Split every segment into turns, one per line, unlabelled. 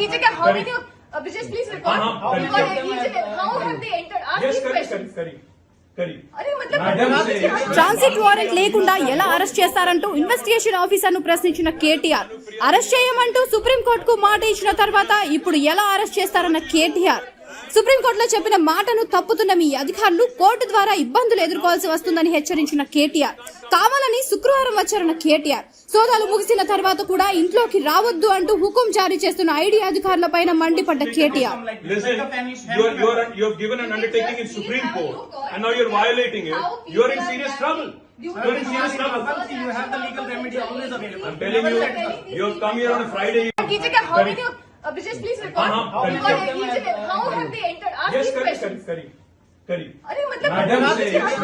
Abhijit, how Abhijit, please record. How they? Ask
transit warrant లేకుండా ఎలా arrest చేస్తారంటూ investigation ఆఫీసర్ను ప్రశ్నించిన KTR. Arrest చేయమంటూ సుప్రీంకోర్టుకు మాట ఇచ్చిన తర్వాత ఇప్పుడు ఎలా అరెస్ట్ చేస్తారన్న కేటీఆర్. సుప్రీంకోర్టులో చెప్పిన మాటను తప్పుతున్న మీ అధికారులు కోర్టు ద్వారా ఇబ్బందులు ఎదుర్కోవాల్సి వస్తుందని హెచ్చరించిన కేటీఆర్. కావాలని శుక్రవారం వచ్చారన్న కేటీఆర్. సోదాలు ముగిసిన తర్వాత కూడా ఇంట్లోకి రావద్దు అంటూ హుకుం జారీ చేస్తున్న ఐడి అధికారులపైన మండిపడ్డ KTR
you are, you you in you. You serious trouble. You.
You have the legal remedy always available.
I'm telling you, you have come here on a Friday.
How many of, uh, Vijay, please record.
correct.
Kijika, how have they entered? Ask
Yes,
these questions.
correct, correct,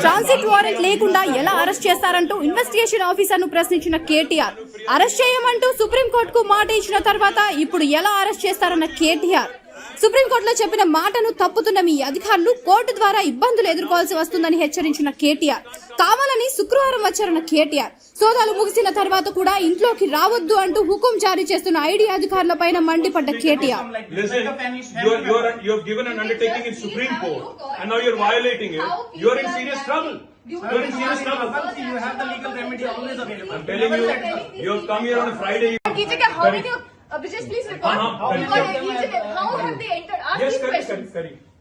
transit warrant లేకుండా ఎలా arrest చేస్తారంటూ investigation ఆఫీసర్ను ప్రశ్నించిన KTR. Arrest చేయమంటూ సుప్రీంకోర్టుకు మాట ఇచ్చిన తర్వాత ఇప్పుడు ఎలా arrest చేస్తారన్న కేటీఆర్. సుప్రీంకోర్టులో చెప్పిన మాటను తప్పుతున్న మీ అధికారులు కోర్టు ద్వారా ఇబ్బందులు ఎదుర్కోవాల్సి వస్తుందని హెచ్చరించిన కేటీఆర్. కావాలని శుక్రవారం వచ్చారన్న కేటీఆర్ సోదాలు ముగిసిన తర్వాత కూడా ఇంట్లోకి రావద్దు అంటూ హుకుం జారీ చేస్తున్న ఐడి అధికారులపైన మండిపడ్డ KTR
Listen, you are, you are, you have given an undertaking in Supreme Court, and now you are violating it. You are in serious trouble. You are in serious trouble.
You have the legal remedy always available.
I'm telling you, you have come here on a Friday.
Kijika, how
Correct.
many of, uh, Vijay, please record. how have they entered? Ask
Yes,
these
correct,
questions.
correct, correct,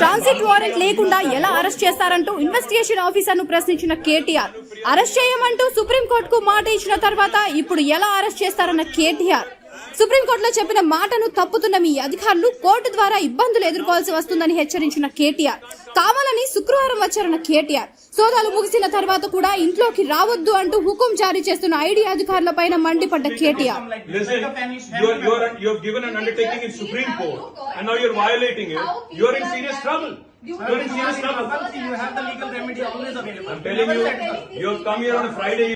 transit warrant లేకుండా ఎలా arrest చేస్తారంటూ investigation ఆఫీసర్ను ప్రశ్నించిన KTR. Arrest చేయమంటూ సుప్రీంకోర్టుకు మాట ఇచ్చిన తర్వాత ఇప్పుడు ఎలా arrest చేస్తారన్న కేటీఆర్? సుప్రీంకోర్టులో చెప్పిన మాటను తప్పుతున్న మీ అధికారులు కోర్టు ద్వారా ఇబ్బందులు ఎదుర్కోవాల్సి వస్తుందని హెచ్చరించిన కేటీఆర్. కావాలని శుక్రవారం వచ్చారన్న కేటీఆర్. సోదాలు ముగిసిన తర్వాత కూడా ఇంట్లోకి రావద్దు అంటూ హుకుం జారీ చేస్తున్న ఐడియా అధికారుల పైన మండిపడ్డ కేటీఆర్.